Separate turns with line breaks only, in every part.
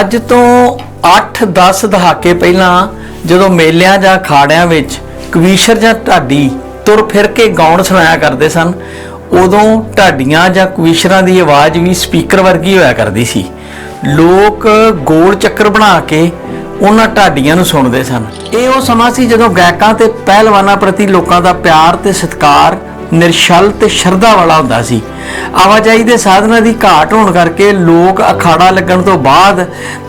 ਅੱਜ ਤੋਂ 8-10 ਦਹਾਕੇ ਪਹਿਲਾਂ ਜਦੋਂ ਮੇਲਿਆਂ ਜਾਂ ਖਾੜਿਆਂ ਵਿੱਚ ਕਵੀਸ਼ਰ ਜਾਂ ਢਾਡੀ ਤੁਰ ਫਿਰ ਕੇ ਗਾਉਣ ਸੁਣਾਇਆ ਕਰਦੇ ਸਨ, ਉਦੋਂ ਢਾਡੀਆਂ ਜਾਂ ਕਵੀਸ਼ਰਾਂ ਦੀ ਆਵਾਜ਼ ਵੀ ਸਪੀਕਰ ਵਰਗੀ ਹੋਇਆ ਕਰਦੀ ਸੀ। ਲੋਕ ਗੋਲ ਚੱਕਰ ਬਣਾ ਕੇ ਉਹਨਾਂ ਢਾਡੀਆਂ ਨੂੰ ਸੁਣਦੇ ਸਨ। ਇਹ ਉਹ ਸਮਾਂ ਸੀ ਜਦੋਂ ਗਾਇਕਾਂ ਤੇ ਪਹਿਲਵਾਨਾਂ ਪ੍ਰਤੀ ਲੋਕਾਂ ਦਾ ਪਿਆਰ ਤੇ ਸਤਿਕਾਰ ਨਿਰਸ਼ਲ ਤੇ ਸ਼ਰਧਾ ਵਾਲਾ ਹੁੰਦਾ ਸੀ। ਆਵਾਜਾਈ ਦੇ ਸਾਧਨਾਂ ਦੀ ਘਾਟ ਹੋਣ ਕਰਕੇ ਲੋਕ ਅਖਾੜਾ ਲੱਗਣ ਤੋਂ ਬਾਅਦ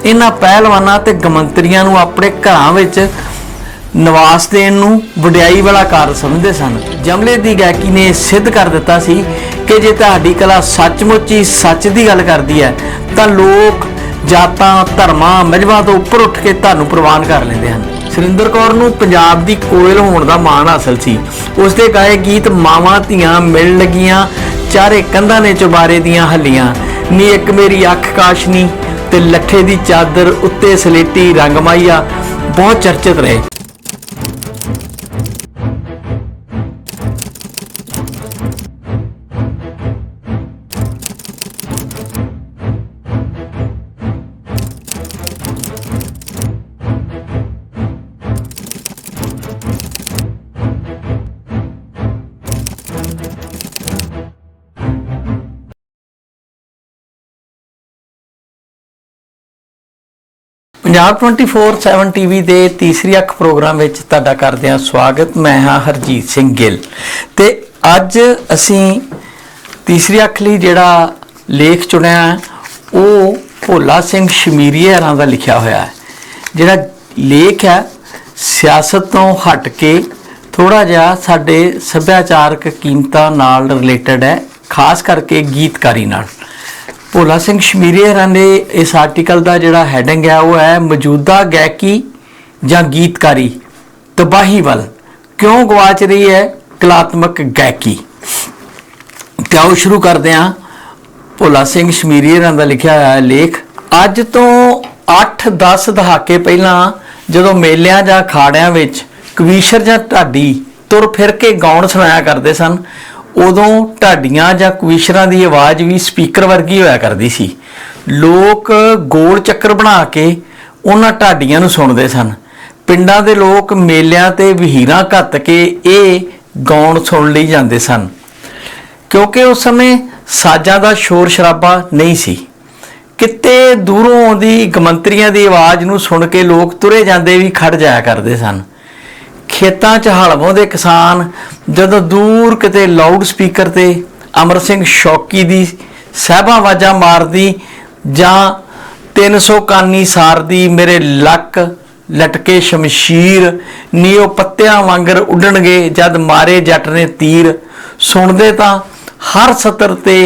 ਇਹਨਾਂ ਪਹਿਲਵਾਨਾਂ ਤੇ ਗਮੰਤਰੀਆਂ ਨੂੰ ਆਪਣੇ ਘਰਾਂ ਵਿੱਚ ਨਿਵਾਸ ਦੇਣ ਨੂੰ ਵਡਿਆਈ ਵਾਲਾ ਕਾਰਜ ਸਮਝਦੇ ਸਨ। ਜਮਲੇ ਦੀ ਗਾਇਕੀ ਨੇ ਸਿੱਧ ਕਰ ਦਿੱਤਾ ਸੀ ਕਿ ਜੇ ਤੁਹਾਡੀ ਕਲਾ ਸੱਚਮੁੱਚ ਹੀ ਸੱਚ ਦੀ ਗੱਲ ਕਰਦੀ ਹੈ, ਤਾਂ ਲੋਕ ਜਾਤਾਂ, ਧਰਮਾਂ ਮਜ਼ਬਾਂ ਤੋਂ ਉੱਪਰ ਉੱਠ ਕੇ ਤੁਹਾਨੂੰ ਪ੍ਰਵਾਨ ਕਰ ਲੈਂਦੇ ਹਨ। ਸੁਰਿੰਦਰ ਕੌਰ ਨੂੰ ਪੰਜਾਬ ਦੀ ਕੋਇਲ ਹੋਣ ਦਾ ਮਾਣ ਹਾਸਲ ਸੀ। ਉਸ ਦੇ ਗਾਏ ਗੀਤ ਮਾਵਾਂ ਧੀਆਂ ਮਿਲ ਲੱਗੀਆਂ, ਚਾਰੇ ਕੰਧਾਂ ਨੇ ਚੁਬਾਰੇ ਦੀਆਂ ਹੱਲੀਆਂ। ਨੀ ਇੱਕ ਮੇਰੀ ਅੱਖ ਕਾਸ਼ਨੀ ਤੇ ਲੱਠੇ ਦੀ ਚਾਦਰ ਉੱਤੇ ਸਲੇਟੀ ਰੰਗ ਮਾਈਆ ਬਹੁਤ ਚਰਚਿਤ ਰਹੇ। ਪੰਜਾਬ 24/7 ਟੀਵੀ ਦੇ ਤੀਸਰੀ ਅੱਖ ਪ੍ਰੋਗਰਾਮ ਵਿੱਚ ਤੁਹਾਡਾ ਕਰਦੇ ਹਾਂ ਸਵਾਗਤ। ਮੈਂ ਹਾਂ ਹਰਜੀਤ ਸਿੰਘ ਗਿੱਲ। ਤੇ ਅੱਜ ਅਸੀਂ ਤੀਸਰੀ ਅੱਖ ਲਈ ਜਿਹੜਾ ਲੇਖ ਚੁਣਿਆ ਉਹ ਭੋਲਾ ਸਿੰਘ ਸ਼ਮੀਰੀਏ ਹਰਾਂ ਦਾ ਲਿਖਿਆ ਹੋਇਆ ਹੈ। ਜਿਹੜਾ ਲੇਖ ਹੈ, ਸਿਆਸਤ ਤੋਂ ਹਟ ਕੇ ਥੋੜਾ ਜਿਹਾ ਸਾਡੇ ਸੱਭਿਆਚਾਰਕ ਕੀਮਤਾਂ ਨਾਲ ਰਿਲੇਟਡ ਹੈ, ਖਾਸ ਕਰਕੇ ਗੀਤਕਾਰੀ ਨਾਲ। ਭੋਲਾ ਸਿੰਘ ਸ਼ਮੀਰੀ ਹਰਾਂ ਨੇ ਇਸ ਆਰਟੀਕਲ ਦਾ ਜਿਹੜਾ ਹੈਡਿੰਗ ਹੈ ਉਹ ਹੈ ਮੌਜੂਦਾ ਗਾਇਕੀ ਜਾਂ ਗੀਤਕਾਰੀ ਤਬਾਹੀ ਵੱਲ। ਕਿਉਂ ਗਵਾਚ ਰਹੀ ਹੈ ਕਲਾਤਮਕ ਗਾਇਕੀ? ਤੇ ਆਓ ਸ਼ੁਰੂ ਕਰਦੇ ਹਾਂ। ਭੋਲਾ ਸਿੰਘ ਸ਼ਮੀਰੀ ਹਰਾਂ ਦਾ ਲਿਖਿਆ ਹੋਇਆ ਲੇਖ, ਅੱਜ ਤੋਂ 8-10 ਦਹਾਕੇ ਪਹਿਲਾਂ ਜਦੋਂ ਮੇਲਿਆਂ ਜਾਂ ਅਖਾੜਿਆਂ ਵਿੱਚ ਕਵੀਸ਼ਰ ਜਾਂ ਢਾਡੀ ਤੁਰ ਫਿਰ ਕੇ ਗਾਉਣ ਸੁਣਾਇਆ ਕਰਦੇ ਸਨ ਉਦੋਂ ਢਾਡੀਆਂ ਜਾਂ ਕਵੀਸ਼ਰਾਂ ਦੀ ਆਵਾਜ਼ ਵੀ ਸਪੀਕਰ ਵਰਗੀ ਹੋਇਆ ਕਰਦੀ ਸੀ। ਲੋਕ ਗੋਲ ਚੱਕਰ ਬਣਾ ਕੇ ਉਹਨਾਂ ਢਾਡੀਆਂ ਨੂੰ ਸੁਣਦੇ ਸਨ। ਪਿੰਡਾਂ ਦੇ ਲੋਕ ਮੇਲਿਆਂ ਤੇ ਵਹੀਰਾਂ ਘੱਤ ਕੇ ਇਹ ਗਾਉਣ ਸੁਣ ਲਈ ਜਾਂਦੇ ਸਨ। ਕਿਉਂਕਿ ਉਸ ਸਮੇਂ ਸਾਜ਼ਾਂ ਦਾ ਸ਼ੋਰ ਸ਼ਰਾਬਾ ਨਹੀਂ ਸੀ। ਕਿਤੇ ਦੂਰੋਂ ਆਉਂਦੀ ਗਮੰਤਰੀਆਂ ਦੀ ਆਵਾਜ਼ ਨੂੰ ਸੁਣ ਕੇ ਲੋਕ ਤੁਰੇ ਜਾਂਦੇ ਵੀ ਖੜ ਜਾਇਆ ਕਰਦੇ ਸਨ। ਖੇਤਾਂ 'ਚ ਹਲ ਵਾਹੁੰਦੇ ਕਿਸਾਨ, ਜਦੋਂ ਦੂਰ ਕਿਤੇ ਲਾਊਡ ਸਪੀਕਰ ਤੇ ਅਮਰ ਸਿੰਘ ਸ਼ੌਕੀ ਦੀ ਸਹਿਬਾਂ ਆਵਾਜ਼ਾਂ ਮਾਰਦੀ ਜਾਂ 300 ਕਾਨੀ ਸਾਰਦੀ ਮੇਰੇ ਲੱਕ ਲਟਕੇ ਸ਼ਮਸ਼ੀਰ ਨੀਓ ਪੱਤਿਆਂ ਵਾਂਗਰ ਉੱਡਣਗੇ ਜਦ ਮਾਰੇ ਜੱਟ ਨੇ ਤੀਰ। ਸੁਣਦੇ ਤਾਂ ਹਰ ਸਤਰ ਤੇ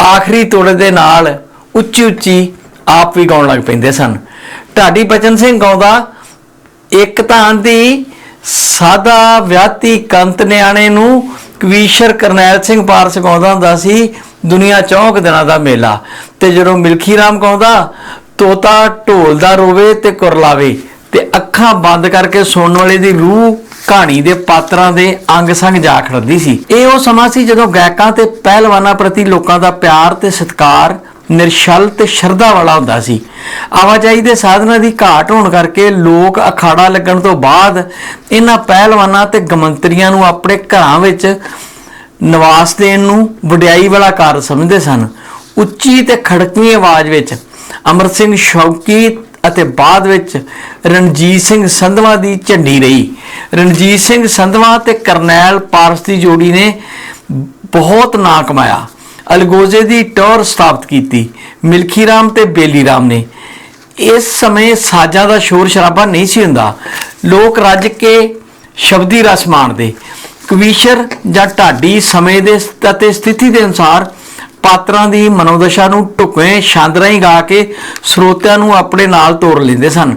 ਆਖਰੀ ਤੋੜੇ ਦੇ ਨਾਲ ਉੱਚੀ ਉੱਚੀ ਆਪ ਵੀ ਗਾਉਣ ਲੱਗ ਪੈਂਦੇ ਸਨ। ਢਾਡੀ ਬਚਨ ਸਿੰਘ ਗਾਉਂਦਾ, ਇੱਕ ਤਾਂ ਦੀ ਸਾਦਾ ਵਿਆਹਤੀ ਕੰਤ ਨਿਆਣੇ ਨੂੰ ਕਵੀਸ਼ਰ ਕਰਨੈਲ ਸਿੰਘ ਪਾਰਸ ਗਾਉਂਦਾ ਹੁੰਦਾ ਸੀ, ਦੁਨੀਆ ਚੌਂਕ ਦਿਨਾਂ ਦਾ ਮੇਲਾ। ਤੇ ਜਦੋਂ ਮਿਲਖੀ ਰਾਮ ਗਾਉਂਦਾ, ਤੋਤਾ ਢੋਲ ਦਾ ਰੋਵੇ ਤੇ ਕੁਰਲਾਵੇ ਤੇ ਅੱਖਾਂ ਬੰਦ ਕਰਕੇ ਸੁਣਨ ਵਾਲੇ ਦੀ ਰੂਹ ਕਹਾਣੀ ਦੇ ਪਾਤਰਾਂ ਦੇ ਅੰਗ ਸੰਗ ਜਾ ਖੜਦੀ ਸੀ। ਇਹ ਉਹ ਸਮਾਂ ਸੀ ਜਦੋਂ ਗਾਇਕਾਂ ਤੇ ਪਹਿਲਵਾਨਾਂ ਪ੍ਰਤੀ ਲੋਕਾਂ ਦਾ ਪਿਆਰ ਤੇ ਸਤਿਕਾਰ ਨਿਰਸ਼ਲ ਤੇ ਸ਼ਰਧਾ ਵਾਲਾ ਹੁੰਦਾ ਸੀ। ਆਵਾਜਾਈ ਦੇ ਸਾਧਨਾਂ ਦੀ ਘਾਟ ਹੋਣ ਕਰਕੇ ਲੋਕ ਅਖਾੜਾ ਲੱਗਣ ਤੋਂ ਬਾਅਦ ਇਹਨਾਂ ਪਹਿਲਵਾਨਾਂ ਤੇ ਗਮੰਤਰੀਆਂ ਨੂੰ ਆਪਣੇ ਘਰਾਂ ਵਿੱਚ ਨਿਵਾਸ ਦੇਣ ਨੂੰ ਵਡਿਆਈ ਵਾਲਾ ਕਾਰਜ ਸਮਝਦੇ ਸਨ। ਉੱਚੀ ਤੇ ਖੜਕਵੀਂ ਆਵਾਜ਼ ਵਿੱਚ ਅਮਰ ਸਿੰਘ ਸ਼ੌਕੀ ਅਤੇ ਬਾਅਦ ਵਿੱਚ ਰਣਜੀਤ ਸਿੰਘ ਸੰਧਵਾ ਦੀ ਝੰਡੀ ਰਹੀ। ਰਣਜੀਤ ਸਿੰਘ ਸੰਧਵਾ ਤੇ ਕਰਨੈਲ ਪਾਰਸ ਦੀ ਜੋੜੀ ਨੇ ਬਹੁਤ ਨਾਂ ਕਮਾਇਆ। ਅਲਗੋਜ਼ੇ ਦੀ ਟੌਰ ਸਥਾਪਿਤ ਕੀਤੀ। ਮਿਲਖੀ ਰਾਮ ਤੇ ਬੇਲੀ ਰਾਮ ਨੇ। ਇਸ ਸਮੇਂ ਸਾਜ਼ਾਂ ਦਾ ਸ਼ੋਰ ਸ਼ਰਾਬਾ ਨਹੀਂ ਸੀ ਹੁੰਦਾ। ਲੋਕ ਰੱਜ ਕੇ ਸ਼ਬਦੀ ਰਸ ਮਾਣਦੇ। ਕਵੀਸ਼ਰ ਜਾਂ ਢਾਡੀ ਸਮੇਂ ਦੇ ਅਤੇ ਸਥਿਤੀ ਦੇ ਅਨੁਸਾਰ ਪਾਤਰਾਂ ਦੀ ਮਨੋਦਸ਼ਾ ਨੂੰ ਢੁਕਵੇਂ ਛਾਂਦਰਾਂ ਗਾ ਕੇ ਸਰੋਤਿਆਂ ਨੂੰ ਆਪਣੇ ਨਾਲ ਤੋੜ ਲੈਂਦੇ ਸਨ।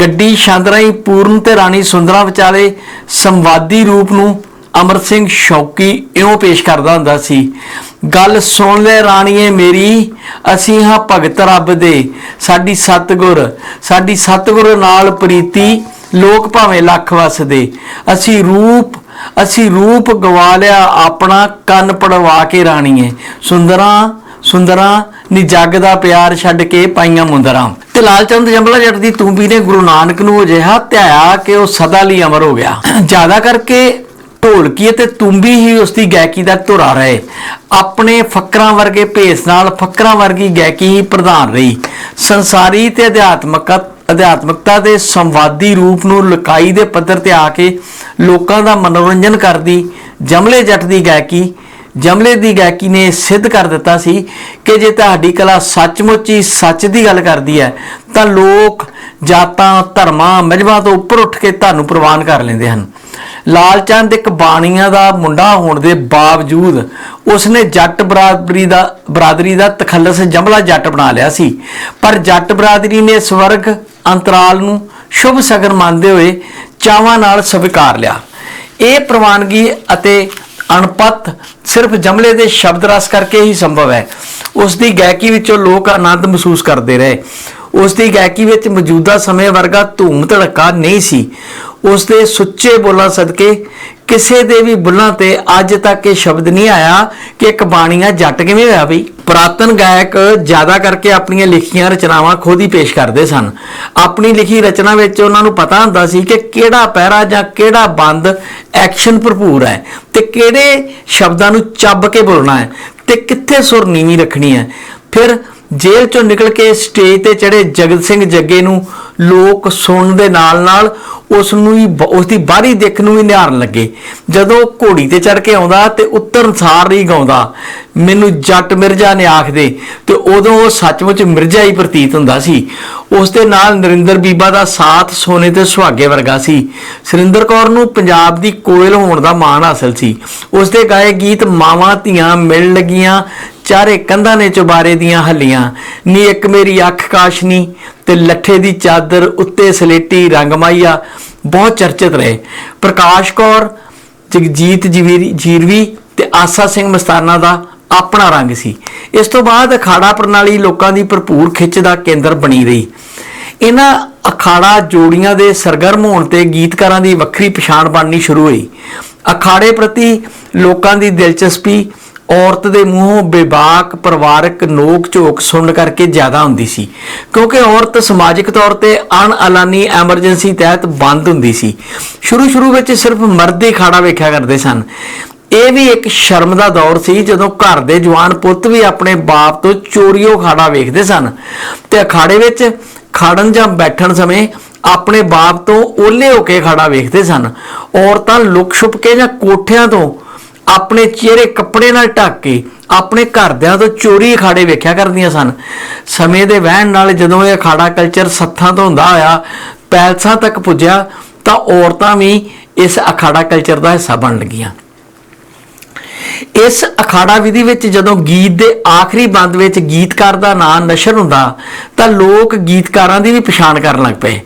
ਗੱਡੀ ਛਾਂਦਰਾਂ ਪੂਰਨ ਤੇ ਰਾਣੀ ਸੁੰਦਰਾ ਵਿਚਾਲੇ ਸੰਵਾਦੀ ਰੂਪ ਨੂੰ ਅਮਰ ਸਿੰਘ ਸ਼ੌਕੀ ਇਉਂ ਪੇਸ਼ ਕਰਦਾ ਹੁੰਦਾ ਸੀ ਗੱਲ ਸੁਣ ਲੈ ਰਾਣੀਏ ਮੇਰੀ ਅਸੀਂ ਹਾਂ ਭਗਤ ਰੱਬ ਦੇ। ਸਾਡੀ ਸਤਗੁਰ ਸਾਡੀ ਸਤਗੁਰ ਨਾਲ ਪ੍ਰੀਤੀ ਲੋਕ ਭਾਵੇਂ ਲੱਖ ਵਸਦੇ ਅਸੀਂ ਰੂਪ ਅਸੀਂ ਰੂਪ ਗਵਾ ਲਿਆ ਆਪਣਾ ਕੰਨ ਪੜਵਾ ਕੇ ਰਾਣੀਏ। ਸੁੰਦਰਾ ਸੁੰਦਰਾਂ ਨੀ ਜੱਗ ਦਾ ਪਿਆਰ ਛੱਡ ਕੇ ਪਾਈਆਂ ਮੁੰਦਰਾਂ। ਤੇ ਲਾਲ ਚੰਦ ਜੰਬਲਾ ਜੱਟ ਦੀ ਤੂੰਬੀ ਨੇ ਗੁਰੂ ਨਾਨਕ ਨੂੰ ਅਜਿਹਾ ਧਿਆਇਆ ਕਿ ਉਹ ਸਦਾ ਲਈ ਅਮਰ ਹੋ ਗਿਆ। ਜ਼ਿਆਦਾ ਕਰਕੇ ਢੋਲਕੀ ਅਤੇ ਤੁੰਬੀ ਹੀ ਉਸ ਦੀ ਗਾਇਕੀ ਦਾ ਧੁਰਾ ਰਹੇ। ਆਪਣੇ ਫਕਰਾਂ ਵਰਗੇ ਭੇਸ ਨਾਲ ਫਕਰਾਂ ਵਰਗੀ ਗਾਇਕੀ ਹੀ ਪ੍ਰਧਾਨ ਰਹੀ। ਸੰਸਾਰੀ ਤੇ ਅਧਿਆਤਮਕ ਅਧਿਆਤਮਕਤਾ ਦੇ ਸੰਵਾਦੀ ਰੂਪ ਨੂੰ ਲਕਾਈ ਦੇ ਪੱਧਰ ਤੇ ਆ ਕੇ ਲੋਕਾਂ ਦਾ ਮਨੋਰੰਜਨ ਕਰਦੀ, ਜਮਲੇ ਜੱਟ ਦੀ ਗਾਇਕੀ ਜਮਲੇ ਦੀ ਗਾਇਕੀ ਨੇ ਸਿੱਧ ਕਰ ਦਿੱਤਾ ਸੀ ਕਿ ਜੇ ਤੁਹਾਡੀ ਕਲਾ ਸੱਚਮੁੱਚ ਹੀ ਸੱਚ ਦੀ ਗੱਲ ਕਰਦੀ ਹੈ, ਤਾਂ ਲੋਕ ਜਾਤਾਂ, ਧਰਮਾਂ ਮਜ਼ਬਾਂ ਤੋਂ ਉੱਪਰ ਉੱਠ ਕੇ ਤੁਹਾਨੂੰ ਪ੍ਰਵਾਨ ਕਰ ਲੈਂਦੇ ਹਨ। ਲਾਲ ਚੰਦ ਇੱਕ ਬਾਣੀਆਂ ਦਾ ਮੁੰਡਾ ਹੋਣ ਦੇ ਬਾਵਜੂਦ ਉਸਨੇ ਜੱਟ ਬਰਾਦਰੀ ਦਾ ਬਰਾਦਰੀ ਦਾ ਤਖੱਲਸ ਜਮਲਾ ਜੱਟ ਬਣਾ ਲਿਆ ਸੀ। ਪਰ ਜੱਟ ਬਰਾਦਰੀ ਨੇ ਸਵਰਗ ਅੰਤਰਾਲ ਨੂੰ ਸ਼ੁਭ ਸਗਨ ਮੰਨਦੇ ਹੋਏ ਚਾਵਾਂ ਨਾਲ ਸਵੀਕਾਰ ਲਿਆ। ਇਹ ਪ੍ਰਵਾਨਗੀ ਅਤੇ ਅਣਪਤ ਸਿਰਫ ਜਮਲੇ ਦੇ ਸ਼ਬਦ ਰਸ ਕਰਕੇ ਹੀ ਸੰਭਵ ਹੈ। ਉਸ ਦੀ ਗਾਇਕੀ ਵਿੱਚੋਂ ਲੋਕ ਆਨੰਦ ਮਹਿਸੂਸ ਕਰਦੇ ਰਹੇ। ਉਸ ਦੀ ਗਾਇਕੀ ਵਿੱਚ ਮੌਜੂਦਾ ਸਮੇਂ ਵਰਗਾ ਧੂਮ ਧੜਕਾ ਨਹੀਂ ਸੀ। ਉਸ ਦੇ ਸੁੱਚੇ ਬੋਲਾਂ ਸਦਕੇ ਕਿਸੇ ਦੇ ਵੀ ਬੁੱਲਾਂ ਤੇ ਅੱਜ ਤੱਕ ਇਹ ਸ਼ਬਦ ਨਹੀਂ ਆਇਆ ਕਿ ਇੱਕ ਬਾਣੀਆ ਜੱਟ ਕਿਵੇਂ ਹੋਇਆ ਬਈ ਪ੍ਰਾਤਨ ਗਾਇਕ ਜ਼ਿਆਦਾ ਕਰਕੇ ਆਪਣੀਆਂ ਲਿਖੀਆਂ ਰਚਨਾਵਾਂ ਖੁਦ ਹੀ ਪੇਸ਼ ਕਰਦੇ ਸਨ। ਆਪਣੀ ਲਿਖੀ ਰਚਨਾ ਵਿੱਚ ਉਹਨਾਂ ਨੂੰ ਪਤਾ ਹੁੰਦਾ ਸੀ ਕਿ ਕਿਹੜਾ ਪਹਿਰਾ ਜਾਂ ਕਿਹੜਾ ਬੰਦ ਐਕਸ਼ਨ ਭਰਪੂਰ ਹੈ ਤੇ ਕਿਹੜੇ ਸ਼ਬਦਾਂ ਨੂੰ ਚੱਬ ਕੇ ਬੋਲਣਾ ਹੈ ਤੇ ਕਿੱਥੇ ਸੁਰ ਨੀਵੀਂ ਰੱਖਣੀ ਹੈ। ਫਿਰ ਜੇਲ੍ਹ ਚੋਂ ਨਿਕਲ ਕੇ ਸਟੇਜ ਤੇ ਚੜੇ ਜਗਤ ਸਿੰਘ ਜੱਗੇ ਨੂੰ ਲੋਕ ਸੁਣਨ ਦੇ ਨਾਲ ਨਾਲ ਉਸ ਨੂੰ ਵੀ ਉਸ ਦੀ ਬਾਹਰੀ ਦੇਖਣ ਨੂੰ ਵੀ ਨਿਹਾਰਨ ਲੱਗੇ। ਜਦੋਂ ਘੋੜੀ ਤੇ ਚੜ ਕੇ ਆਉਂਦਾ ਤੇ ਉੱਤਰ ਅਨਸਾਰ ਹੀ ਗਾਉਂਦਾ, ਮੈਨੂੰ ਜੱਟ ਮਿਰਜ਼ਾ ਨੇ ਆਖਦੇ ਤੇ ਉਦੋਂ ਉਹ ਸੱਚਮੁੱਚ ਮਿਰਜ਼ਾ ਹੀ ਪ੍ਰਤੀਤ ਹੁੰਦਾ ਸੀ। ਉਸ ਦੇ ਨਾਲ ਨਰਿੰਦਰ ਬੀਬਾ ਦਾ ਸਾਥ ਸੋਨੇ ਤੇ ਸੁਹਾਗੇ ਵਰਗਾ ਸੀ। ਸੁਰਿੰਦਰ ਕੌਰ ਨੂੰ ਪੰਜਾਬ ਦੀ ਕੋਇਲ ਹੋਣ ਦਾ ਮਾਣ ਹਾਸਲ ਸੀ। ਉਸ ਦੇ ਗਾਏ ਗੀਤ ਮਾਵਾਂ ਧੀਆਂ ਮਿਲਣ ਲੱਗੀਆਂ ਚਾਰੇ ਕੰਧਾਂ ਨੇ ਚੁਬਾਰੇ ਦੀਆਂ ਹੱਲੀਆਂ। ਨੀ ਇੱਕ ਮੇਰੀ ਅੱਖ ਕਾਸ਼ਨੀ ਤੇ ਲੱਠੇ ਦੀ ਚਾਦਰ ਉੱਤੇ ਸਲੇਟੀ ਰੰਗਮਾਈਆ ਬਹੁਤ ਚਰਚਿਤ ਰਹੇ। ਪ੍ਰਕਾਸ਼ ਕੌਰ, ਜਗਜੀਤ ਜੀਵੀ- ਜੀਰਵੀ ਤੇ ਆਸਾ ਸਿੰਘ ਮਸਤਾਨਾ ਦਾ ਆਪਣਾ ਰੰਗ ਸੀ। ਇਸ ਤੋਂ ਬਾਅਦ ਅਖਾੜਾ ਪ੍ਰਣਾਲੀ ਲੋਕਾਂ ਦੀ ਭਰਪੂਰ ਖਿੱਚ ਦਾ ਕੇਂਦਰ ਬਣੀ ਰਹੀ। ਇਹਨਾਂ ਅਖਾੜਾ ਜੋੜੀਆਂ ਦੇ ਸਰਗਰਮ ਹੋਣ ਤੇ ਗੀਤਕਾਰਾਂ ਦੀ ਵੱਖਰੀ ਪਛਾਣ ਬਣਨੀ ਸ਼ੁਰੂ ਹੋਈ। ਅਖਾੜੇ ਪ੍ਰਤੀ ਲੋਕਾਂ ਦੀ ਦਿਲਚਸਪੀ ਔਰਤ ਦੇ ਮੂੰਹੋਂ ਬੇਬਾਕ, ਪਰਿਵਾਰਕ, ਨੋਕ, ਝੋਕ ਸੁਣਨ ਕਰਕੇ ਜ਼ਿਆਦਾ ਹੁੰਦੀ ਸੀ। ਕਿਉਂਕਿ ਔਰਤ ਸਮਾਜਿਕ ਤੌਰ ਤੇ ਅਣਅਲਾਨੀ ਐਮਰਜੈਂਸੀ ਤਹਿਤ ਬੰਦ ਹੁੰਦੀ ਸੀ। ਸ਼ੁਰੂ ਸ਼ੁਰੂ ਵਿੱਚ ਸਿਰਫ ਮਰਦ ਹੀ ਖਾੜਾ ਵੇਖਿਆ ਕਰਦੇ ਸਨ। ਇਹ ਵੀ ਇੱਕ ਸ਼ਰਮ ਦਾ ਦੌਰ ਸੀ ਜਦੋਂ ਘਰ ਦੇ ਜਵਾਨ ਪੁੱਤ ਵੀ ਆਪਣੇ ਬਾਪ ਤੋਂ ਚੋਰੀਓ ਖਾੜਾ ਵੇਖਦੇ ਸਨ ਤੇ ਅਖਾੜੇ ਵਿੱਚ ਖੜਨ ਜਾਂ ਬੈਠਣ ਸਮੇਂ ਆਪਣੇ ਬਾਪ ਤੋਂ ਓਲੇ ਹੋ ਕੇ ਖਾੜਾ ਵੇਖਦੇ ਸਨ। ਔਰਤਾਂ ਲੁਕ ਛੁਪ ਕੇ ਜਾਂ ਕੋਠਿਆਂ ਤੋਂ ਆਪਣੇ ਚਿਹਰੇ ਕੱਪੜੇ ਨਾਲ ਢੱਕ ਕੇ ਆਪਣੇ ਘਰਦਿਆਂ ਤੋਂ ਚੋਰੀ ਅਖਾੜੇ ਵੇਖਿਆ ਕਰਦੀਆਂ ਸਨ। ਸਮੇਂ ਦੇ ਵਹਿਣ ਨਾਲ ਜਦੋਂ ਇਹ ਅਖਾੜਾ ਕਲਚਰ ਸੱਥਾਂ ਤੋਂ ਹੁੰਦਾ ਹੋਇਆ, ਪੈਲਸਾਂ ਤੱਕ ਪੁੱਜਿਆ, ਤਾਂ ਔਰਤਾਂ ਵੀ ਇਸ ਅਖਾੜਾ ਕਲਚਰ ਦਾ ਹਿੱਸਾ ਬਣ ਲੱਗੀਆਂ। ਇਸ ਅਖਾੜਾ ਵਿਧੀ ਵਿੱਚ ਜਦੋਂ ਗੀਤ ਦੇ ਆਖਰੀ ਬੰਦ ਵਿੱਚ ਗੀਤਕਾਰ ਦਾ ਨਾਮ ਨਸ਼ਰ ਹੁੰਦਾ, ਤਾਂ ਲੋਕ ਗੀਤਕਾਰਾਂ ਦੀ ਵੀ ਪਛਾਣ ਕਰਨ ਲੱਗ ਪਏ।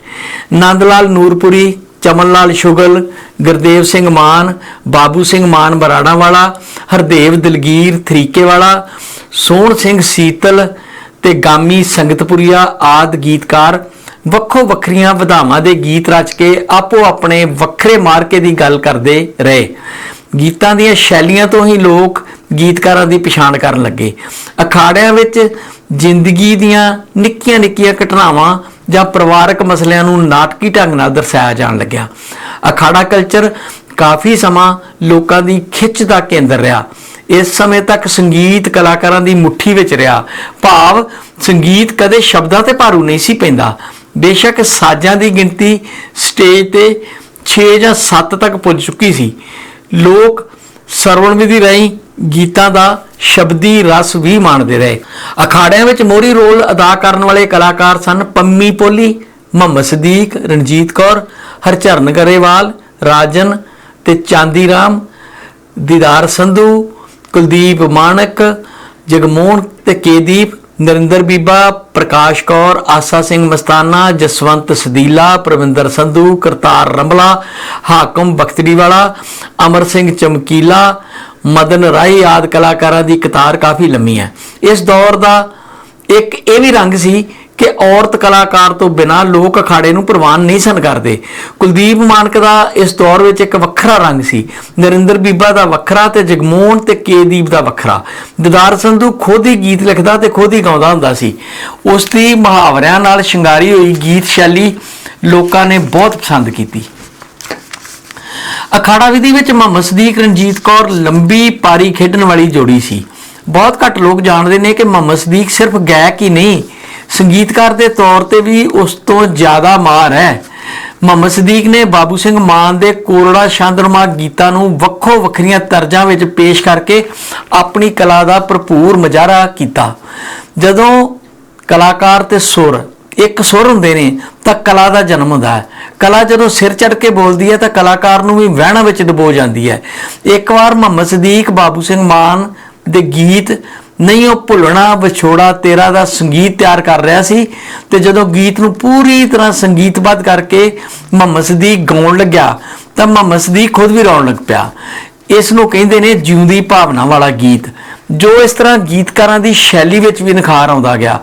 ਨੰਦ ਲਾਲ ਨੂਰਪੁਰੀ ਚਮਨ ਲਾਲ ਸ਼ੁਗਲ, ਗੁਰਦੇਵ ਸਿੰਘ ਮਾਨ, ਬਾਬੂ ਸਿੰਘ ਮਾਨ ਬਰਾੜਾ ਵਾਲਾ ਹਰਦੇਵ ਦਲਗੀਰ ਥਰੀਕੇ ਵਾਲਾ ਸੋਹਣ ਸਿੰਘ ਸੀਤਲ ਤੇ ਗਾਮੀ ਸੰਗਤਪੁਰੀਆ ਆਦ ਗੀਤਕਾਰ ਵੱਖੋ ਵੱਖਰੀਆਂ ਵਿਧਾਵਾਂ ਦੇ ਗੀਤ ਰਚ ਕੇ ਆਪੋ ਆਪਣੇ ਵੱਖਰੇ ਮਾਰਕੇ ਦੀ ਗੱਲ ਕਰਦੇ ਰਹੇ। ਗੀਤਾਂ ਦੀਆਂ ਸ਼ੈਲੀਆਂ ਤੋਂ ਹੀ ਲੋਕ ਗੀਤਕਾਰਾਂ ਦੀ ਪਛਾਣ ਕਰਨ ਲੱਗੇ। ਅਖਾੜਿਆਂ ਵਿੱਚ ਜ਼ਿੰਦਗੀ ਦੀਆਂ ਨਿੱਕੀਆਂ ਨਿੱਕੀਆਂ ਘਟਨਾਵਾਂ ਜਾਂ ਪਰਿਵਾਰਕ ਮਸਲਿਆਂ ਨੂੰ ਨਾਟਕੀ ਢੰਗ ਨਾਲ ਦਰਸਾਇਆ ਜਾਣ ਲੱਗਿਆ। ਅਖਾੜਾ ਕਲਚਰ ਕਾਫੀ ਸਮਾਂ ਲੋਕਾਂ ਦੀ ਖਿੱਚ ਦਾ ਕੇਂਦਰ ਰਿਹਾ। ਇਸ ਸਮੇਂ ਤੱਕ ਸੰਗੀਤ ਕਲਾਕਾਰਾਂ ਦੀ ਮੁਠੀ ਵਿੱਚ ਰਿਹਾ। ਭਾਵ ਸੰਗੀਤ ਕਦੇ ਸ਼ਬਦਾਂ ਤੇ ਭਾਰੂ ਨਹੀਂ ਸੀ ਪੈਂਦਾ। ਬੇਸ਼ੱਕ ਸਾਜ਼ਾਂ ਦੀ ਗਿਣਤੀ ਸਟੇਜ ਤੇ 6 ਜਾਂ 7 ਤੱਕ ਪੁੱਜ ਚੁੱਕੀ ਸੀ। ਲੋਕ ਸਰਵਣ ਵਿਧੀ ਰਾਹੀਂ ਗੀਤਾਂ ਦਾ ਸ਼ਬਦੀ ਰਸ ਵੀ ਮਾਣਦੇ ਰਹੇ। ਅਖਾੜਿਆਂ ਵਿੱਚ ਮੋਹਰੀ ਰੋਲ ਅਦਾ ਕਰਨ ਵਾਲੇ ਕਲਾਕਾਰ ਸਨ ਪੰਮੀ ਪੋਲੀ, ਮੁਹੰਮਦ ਸਦੀਕ, ਰਣਜੀਤ ਕੌਰ, ਹਰਚਰਨ ਗਰੇਵਾਲ, ਰਾਜਨ ਤੇ ਚਾਂਦੀ ਰਾਮ ਦੀਦਾਰ ਸੰਧੂ, ਕੁਲਦੀਪ ਮਾਨਕ ਜਗਮੋਹਨ ਤੇ ਕੇਦੀਪ, ਨਰਿੰਦਰ ਬੀਬਾ, ਪ੍ਰਕਾਸ਼ ਕੌਰ, ਆਸਾ ਸਿੰਘ ਮਸਤਾਨਾ, ਜਸਵੰਤ ਸਦੀਲਾ, ਪ੍ਰਵਿੰਦਰ ਸੰਧੂ, ਕਰਤਾਰ ਰੰਬਲਾ, ਹਾਕਮ ਬਖਤਰੀ ਵਾਲਾ ਅਮਰ ਸਿੰਘ ਚਮਕੀਲਾ ਮਦਨ ਰਾਏ ਆਦ ਕਲਾਕਾਰਾਂ ਦੀ ਕਤਾਰ ਕਾਫੀ ਲੰਮੀ ਹੈ। ਇਸ ਦੌਰ ਦਾ ਇੱਕ ਇਹ ਵੀ ਰੰਗ ਸੀ ਕਿ ਔਰਤ ਕਲਾਕਾਰ ਤੋਂ ਬਿਨਾ ਲੋਕ ਅਖਾੜੇ ਨੂੰ ਪ੍ਰਵਾਨ ਨਹੀਂ ਸਨ ਕਰਦੇ। ਕੁਲਦੀਪ ਮਾਨਕ ਦਾ ਇਸ ਦੌਰ ਵਿੱਚ ਇੱਕ ਵੱਖਰਾ ਰੰਗ ਸੀ। ਨਰਿੰਦਰ ਬੀਬਾ ਦਾ ਵੱਖਰਾ ਤੇ ਜਗਮੋਹਨ ਤੇ ਕੇਦੀਪ ਦਾ ਵੱਖਰਾ। ਦਿਦਾਰ ਸੰਧੂ ਖੁਦ ਹੀ ਗੀਤ ਲਿਖਦਾ ਤੇ ਖੁਦ ਹੀ ਗਾਉਂਦਾ ਹੁੰਦਾ ਸੀ। ਉਸ ਦੀ ਮੁਹਾਵਰਿਆਂ ਨਾਲ ਸ਼ਿੰਗਾਰੀ ਹੋਈ ਗੀਤ ਸ਼ੈਲੀ ਲੋਕਾਂ ਨੇ ਬਹੁਤ ਪਸੰਦ ਕੀਤੀ। ਅਖਾੜਾ ਵਿਧੀ ਵਿੱਚ ਮੁਹੰਮਦ ਸਦੀਕ, ਰਣਜੀਤ ਕੌਰ ਲੰਬੀ ਪਾਰੀ ਖੇਡਣ ਵਾਲੀ ਜੋੜੀ ਸੀ। ਬਹੁਤ ਘੱਟ ਲੋਕ ਜਾਣਦੇ ਨੇ ਕਿ ਮੁਹੰਮਦ ਸਦੀਕ ਸਿਰਫ ਗਾਇਕ ਹੀ ਨਹੀਂ, ਸੰਗੀਤਕਾਰ ਦੇ ਤੌਰ ਤੇ ਵੀ ਉਸ ਤੋਂ ਜ਼ਿਆਦਾ ਮਾਰ ਹੈ। ਮੁਹੰਮਦ ਸਦੀਕ ਨੇ ਬਾਬੂ ਸਿੰਘ ਮਾਨ ਦੇ ਕੋਰੜਾ ਸ਼ਾਂਦਰਮਾ ਗੀਤਾਂ ਨੂੰ ਵੱਖੋ ਵੱਖਰੀਆਂ ਤਰਜ਼ਾਂ ਵਿੱਚ ਪੇਸ਼ ਕਰਕੇ ਆਪਣੀ ਕਲਾ ਦਾ ਭਰਪੂਰ ਮੁਜ਼ਾਹਰਾ ਕੀਤਾ। ਜਦੋਂ ਕਲਾਕਾਰ ਤੇ ਸੁਰ ਇੱਕ ਸੁਰ ਹੁੰਦੇ ਨੇ, ਤਾਂ ਕਲਾ ਦਾ ਜਨਮ ਹੁੰਦਾ ਹੈ। ਕਲਾ ਜਦੋਂ ਸਿਰ ਚੜ ਕੇ ਬੋਲਦੀ ਹੈ, ਤਾਂ ਕਲਾਕਾਰ ਨੂੰ ਵੀ ਵਹਿਣਾ ਵਿੱਚ ਡੁਬੋ ਜਾਂਦੀ ਹੈ। ਇੱਕ ਵਾਰ ਮੁਹੰਮਦ ਸਦੀਕ ਬਾਬੂ ਸਿੰਘ ਮਾਨ ਦੇ ਗੀਤ, ਨਹੀਂ ਉਹ ਭੁੱਲਣਾ ਵਿਛੋੜਾ ਤੇਰਾ ਦਾ ਸੰਗੀਤ ਤਿਆਰ ਕਰ ਰਿਹਾ ਸੀ, ਤੇ ਜਦੋਂ ਗੀਤ ਨੂੰ ਪੂਰੀ ਤਰ੍ਹਾਂ ਸੰਗੀਤਬੱਧ ਕਰਕੇ ਮੁਹੰਮਦ ਸਦੀਕ ਗਾਉਣ ਲੱਗਿਆ, ਤਾਂ ਮੁਹੰਮਦ ਸਦੀਕ ਖੁਦ ਵੀ ਰੌਣ ਲੱਗ ਪਿਆ। ਇਸ ਨੂੰ ਕਹਿੰਦੇ ਨੇ ਜਿਉਂਦੀ ਭਾਵਨਾ ਵਾਲਾ ਗੀਤ। ਜੋ ਇਸ ਤਰ੍ਹਾਂ ਗੀਤਕਾਰਾਂ ਦੀ ਸ਼ੈਲੀ ਵਿੱਚ ਵੀ ਨਿਖਾਰ ਆਉਂਦਾ ਗਿਆ।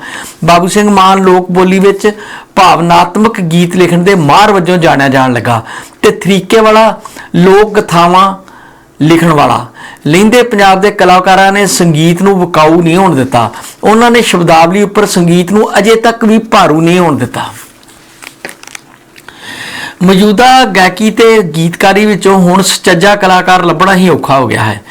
ਬਾਬੂ ਸਿੰਘ ਮਾਨ ਲੋਕ ਬੋਲੀ ਵਿੱਚ ਭਾਵਨਾਤਮਕ ਗੀਤ ਲਿਖਣ ਦੇ ਮਾਹਰ ਵਜੋਂ ਜਾਣਿਆ ਜਾਣ ਲੱਗਾ ਤੇ ਤਰੀਕੇ ਵਾਲਾ ਲੋਕ ਕਥਾਵਾਂ ਲਿਖਣ ਵਾਲਾ। ਲਹਿੰਦੇ ਪੰਜਾਬ ਦੇ ਕਲਾਕਾਰਾਂ ਨੇ ਸੰਗੀਤ ਨੂੰ ਵਿਕਾਊ ਨਹੀਂ ਹੋਣ ਦਿੱਤਾ। ਉਹਨਾਂ ਨੇ ਸ਼ਬਦਾਵਲੀ ਉੱਪਰ ਸੰਗੀਤ ਨੂੰ ਅਜੇ ਤੱਕ ਵੀ ਭਾਰੂ ਨਹੀਂ ਹੋਣ ਦਿੱਤਾ। ਮੌਜੂਦਾ ਗਾਇਕੀ ਤੇ ਗੀਤਕਾਰੀ ਵਿੱਚੋਂ ਹੁਣ ਸੁਚੱਜਾ ਕਲਾਕਾਰ ਲੱਭਣਾ ਹੀ ਔਖਾ ਹੋ ਗਿਆ ਹੈ।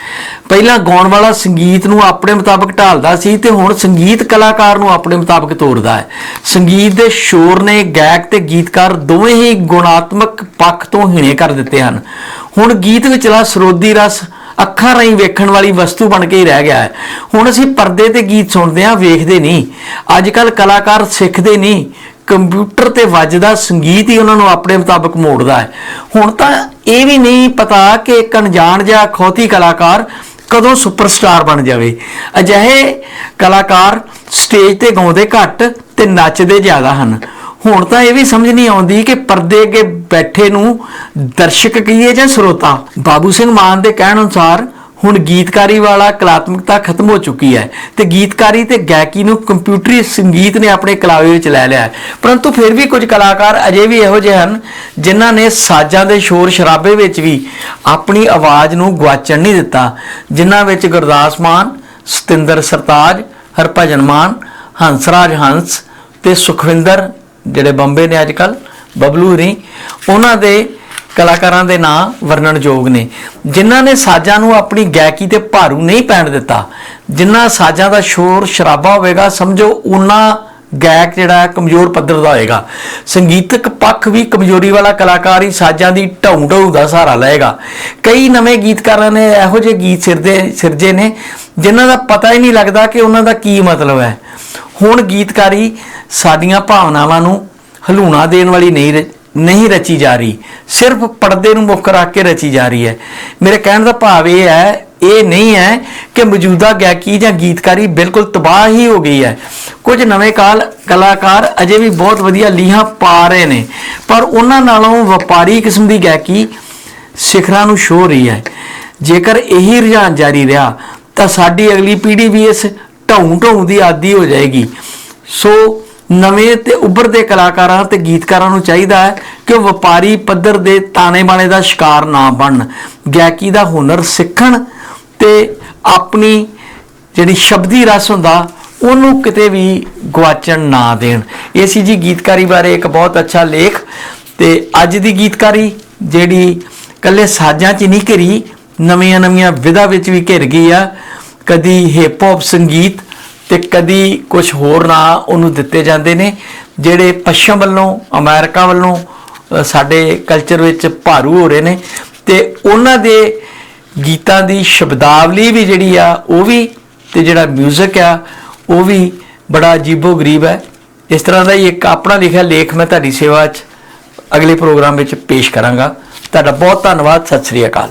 ਪਹਿਲਾਂ ਗਾਉਣ ਵਾਲਾ ਸੰਗੀਤ ਨੂੰ ਆਪਣੇ ਮੁਤਾਬਕ ਢਾਲਦਾ ਸੀ ਤੇ ਹੁਣ ਸੰਗੀਤ ਕਲਾਕਾਰ ਨੂੰ ਆਪਣੇ ਮੁਤਾਬਕ ਤੋੜਦਾ ਹੈ। ਸੰਗੀਤ ਦੇ ਸ਼ੋਰ ਨੇ ਗਾਇਕ ਤੇ ਗੀਤਕਾਰ ਦੋਵੇਂ ਹੀ ਗੁਣਾਤਮਕ ਪੱਖ ਤੋਂ ਹੀਣੇ ਕਰ ਦਿੱਤੇ ਹਨ। ਹੁਣ ਗੀਤ ਵਿਚਲਾ ਸਰੋਦੀ ਰਸ ਅੱਖਾਂ ਰਾਹੀਂ ਵੇਖਣ ਵਾਲੀ ਵਸਤੂ ਬਣ ਕੇ ਹੀ ਰਹਿ ਗਿਆ ਹੈ। ਹੁਣ ਅਸੀਂ ਪਰਦੇ ਤੇ ਗੀਤ ਸੁਣਦੇ ਹਾਂ, ਵੇਖਦੇ ਨਹੀਂ। ਅੱਜ ਕੱਲ ਕਲਾਕਾਰ ਸਿੱਖਦੇ ਨਹੀਂ। ਕੰਪਿਊਟਰ ਤੇ ਵੱਜਦਾ ਸੰਗੀਤ ਹੀ ਉਹਨਾਂ ਨੂੰ ਆਪਣੇ ਮੁਤਾਬਕ ਮੋੜਦਾ ਹੈ। ਹੁਣ ਤਾਂ ਇਹ ਵੀ ਨਹੀਂ ਪਤਾ ਕਿ ਇੱਕ ਅਣਜਾਣ ਜਾਂ ਖੋਤੀ ਕਲਾਕਾਰ ਕਦੋਂ ਸੁਪਰਸਟਾਰ ਬਣ ਜਾਵੇ। ਅਜਿਹੇ ਕਲਾਕਾਰ ਸਟੇਜ ਤੇ ਗਾਉਂਦੇ ਘੱਟ ਤੇ ਨੱਚਦੇ ਜ਼ਿਆਦਾ ਹਨ। ਹੁਣ ਤਾਂ ਇਹ ਵੀ ਸਮਝ ਨਹੀਂ ਆਉਂਦੀ ਕਿ ਪਰਦੇ ਅੱਗੇ ਬੈਠੇ ਨੂੰ ਦਰਸ਼ਕ ਕਹੀਏ ਜਾਂ ਸਰੋਤਾ। ਬਾਬੂ ਸਿੰਘ ਮਾਨ ਦੇ ਕਹਿਣ ਅਨੁਸਾਰ ਹੁਣ ਗੀਤਕਾਰੀ ਵਾਲਾ ਕਲਾਤਮਕਤਾ ਖਤਮ ਹੋ ਚੁੱਕੀ ਹੈ ਤੇ ਗੀਤਕਾਰੀ ਤੇ ਗਾਇਕੀ ਨੂੰ ਕੰਪਿਊਟਰੀ ਸੰਗੀਤ ਨੇ ਆਪਣੇ ਕਲਾਵੇ ਵਿੱਚ ਲੈ ਲਿਆ ਪਰੰਤੂ ਫਿਰ ਵੀ ਕੁਝ ਕਲਾਕਾਰ ਅਜੇ ਵੀ ਇਹੋ ਜਿਹੇ ਹਨ ਜਿਨ੍ਹਾਂ ਨੇ ਸਾਜ਼ਾਂ ਦੇ ਸ਼ੋਰ ਸ਼ਰਾਬੇ ਵਿੱਚ ਵੀ ਆਪਣੀ ਆਵਾਜ਼ ਨੂੰ ਗਵਾਚਣ ਨਹੀਂ ਦਿੱਤਾ, ਜਿਨ੍ਹਾਂ ਵਿੱਚ ਗੁਰਦਾਸ ਮਾਨ, ਸਤਿੰਦਰ ਸਰਤਾਜ, ਹਰਭਜਨ ਮਾਨ, ਹੰਸਰਾਜ ਹੰਸ ਤੇ ਸੁਖਵਿੰਦਰ, ਜਿਹੜੇ ਬੰਬੇ ਨੇ ਅੱਜ ਕੱਲ ਬਬਲੂ ਹਰੀ ਉਹਨਾਂ ਦੇ ਕਲਾਕਾਰਾਂ ਦੇ ਨਾਂ ਵਰਣਨਯੋਗ ਨੇ। ਜਿਨ੍ਹਾਂ ਨੇ ਸਾਜ਼ਾਂ ਨੂੰ ਆਪਣੀ ਗਾਇਕੀ ਤੇ ਭਾਰੂ ਨਹੀਂ ਪੈਣ ਦਿੱਤਾ, ਜਿਨ੍ਹਾਂ ਸਾਜ਼ਾਂ ਦਾ ਸ਼ੋਰ ਸ਼ਰਾਬਾ ਹੋਵੇਗਾ, ਸਮਝੋ ਉਹਨਾਂ ਗਾਇਕ ਜਿਹੜਾ ਕਮਜ਼ੋਰ ਪੱਧਰ ਦਾ ਹੋਏਗਾ। ਸੰਗੀਤਕ ਪੱਖ ਵੀ ਕਮਜ਼ੋਰੀ ਵਾਲਾ ਕਲਾਕਾਰ ਹੀ ਸਾਜ਼ਾਂ ਦੀ ਢੌਂ ਢੌਂ ਦਾ ਸਹਾਰਾ ਲਏਗਾ। ਕਈ ਨਵੇਂ ਗੀਤਕਾਰਾਂ ਨੇ ਇਹੋ ਜਿਹੇ ਗੀਤ ਸਿਰਦੇ, ਸਿਰਜੇ ਨੇ, ਜਿਨ੍ਹਾਂ ਦਾ ਪਤਾ ਹੀ ਨਹੀਂ ਲੱਗਦਾ ਕਿ ਉਹਨਾਂ ਦਾ ਕੀ ਮਤਲਬ ਹੈ। ਹੁਣ ਗੀਤਕਾਰੀ ਸਾਡੀਆਂ ਭਾਵਨਾਵਾਂ ਨੂੰ ਹਲੂਣਾ ਦੇਣ ਵਾਲੀ ਨਹੀਂ ਰ- ਨਹੀਂ ਰਚੀ ਜਾ ਰਹੀ। ਸਿਰਫ ਪਰਦੇ ਨੂੰ ਮੁੱਖ ਰੱਖ ਕੇ ਰਚੀ ਜਾ ਰਹੀ ਹੈ। ਮੇਰੇ ਕਹਿਣ ਦਾ ਭਾਵ ਇਹ ਹੈ, ਇਹ ਨਹੀਂ ਹੈ ਕਿ ਮੌਜੂਦਾ ਗਾਇਕੀ ਜਾਂ ਗੀਤਕਾਰੀ ਬਿਲਕੁਲ ਤਬਾਹ ਹੀ ਹੋ ਗਈ ਹੈ। ਕੁਝ ਨਵੇਂ ਕਾਲ ਕਲਾਕਾਰ ਅਜੇ ਵੀ ਬਹੁਤ ਵਧੀਆ ਲੀਹਾਂ ਪਾ ਰਹੇ ਨੇ, ਪਰ ਉਹਨਾਂ ਨਾਲੋਂ ਵਪਾਰੀ ਕਿਸਮ ਦੀ ਗਾਇਕੀ ਸਿਖਰਾਂ ਨੂੰ ਛੋ ਰਹੀ ਹੈ। ਜੇਕਰ ਇਹੀ ਰੁਝਾਨ ਜਾਰੀ ਰਿਹਾ, ਤਾਂ ਸਾਡੀ ਅਗਲੀ ਪੀੜ੍ਹੀ ਵੀ ਇਸ ਢੌਂ ਢੌਂ ਦੀ ਆਦੀ ਹੋ ਜਾਏਗੀ। ਸੋ ਨਵੇਂ ਤੇ ਉੱਭਰਦੇ ਕਲਾਕਾਰਾਂ ਤੇ ਗੀਤਕਾਰਾਂ ਨੂੰ ਚਾਹੀਦਾ ਹੈ ਕਿ ਉਹ ਵਪਾਰੀ ਪੱਧਰ ਦੇ ਤਾਣੇ ਬਾਣੇ ਦਾ ਸ਼ਿਕਾਰ ਨਾ ਬਣਨ। ਗਾਇਕੀ ਦਾ ਹੁਨਰ ਸਿੱਖਣ ਤੇ ਆਪਣੀ ਜਿਹੜੀ ਸ਼ਬਦੀ ਰਸ ਹੁੰਦਾ, ਉਹਨੂੰ ਕਿਤੇ ਵੀ ਗਵਾਚਣ ਨਾ ਦੇਣ। ਇਹ ਸੀ ਜੀ ਗੀਤਕਾਰੀ ਬਾਰੇ ਇੱਕ ਬਹੁਤ ਅੱਛਾ ਲੇਖ ਤੇ ਅੱਜ ਦੀ ਗੀਤਕਾਰੀ ਜਿਹੜੀ ਕੱਲੇ ਸਾਜ਼ਾਂ 'ਚ ਨਹੀਂ ਘਿਰੀ ਨਵੀਆਂ ਨਵੀਆਂ ਵਿਧਾ ਵਿੱਚ ਵੀ ਘਿਰ ਗਈ ਆ। ਕਦੀ ਹਿਪ ਹੌਪ ਸੰਗੀਤ ਤੇ ਕਦੀ ਕੁਝ ਹੋਰ ਨਾਂ ਉਹਨੂੰ ਦਿੱਤੇ ਜਾਂਦੇ ਨੇ, ਜਿਹੜੇ ਪੱਛਮ ਵੱਲੋਂ, ਅਮਰੀਕਾ ਵੱਲੋਂ ਸਾਡੇ ਕਲਚਰ ਵਿੱਚ ਭਾਰੂ ਹੋ ਰਹੇ ਨੇ ਤੇ ਉਹਨਾਂ ਦੇ ਗੀਤਾਂ ਦੀ ਸ਼ਬਦਾਵਲੀ ਵੀ ਜਿਹੜੀ ਆ, ਉਹ ਵੀ ਤੇ ਜਿਹੜਾ 뮤직 ਆ, ਉਹ ਵੀ ਬੜਾ ਅਜੀਬੋ ਗਰੀਬ ਹੈ। ਇਸ ਤਰ੍ਹਾਂ ਦਾ ਹੀ ਇੱਕ ਆਪਣਾ ਲਿਖਿਆ ਲੇਖ ਮੈਂ ਤੁਹਾਡੀ ਸੇਵਾ 'ਚ ਅਗਲੇ ਪ੍ਰੋਗਰਾਮ ਵਿੱਚ ਪੇਸ਼ ਕਰਾਂਗਾ। ਤੁਹਾਡਾ ਬਹੁਤ ਧੰਨਵਾਦ, ਸਤਿ ਸ੍ਰੀ ਅਕਾਲ।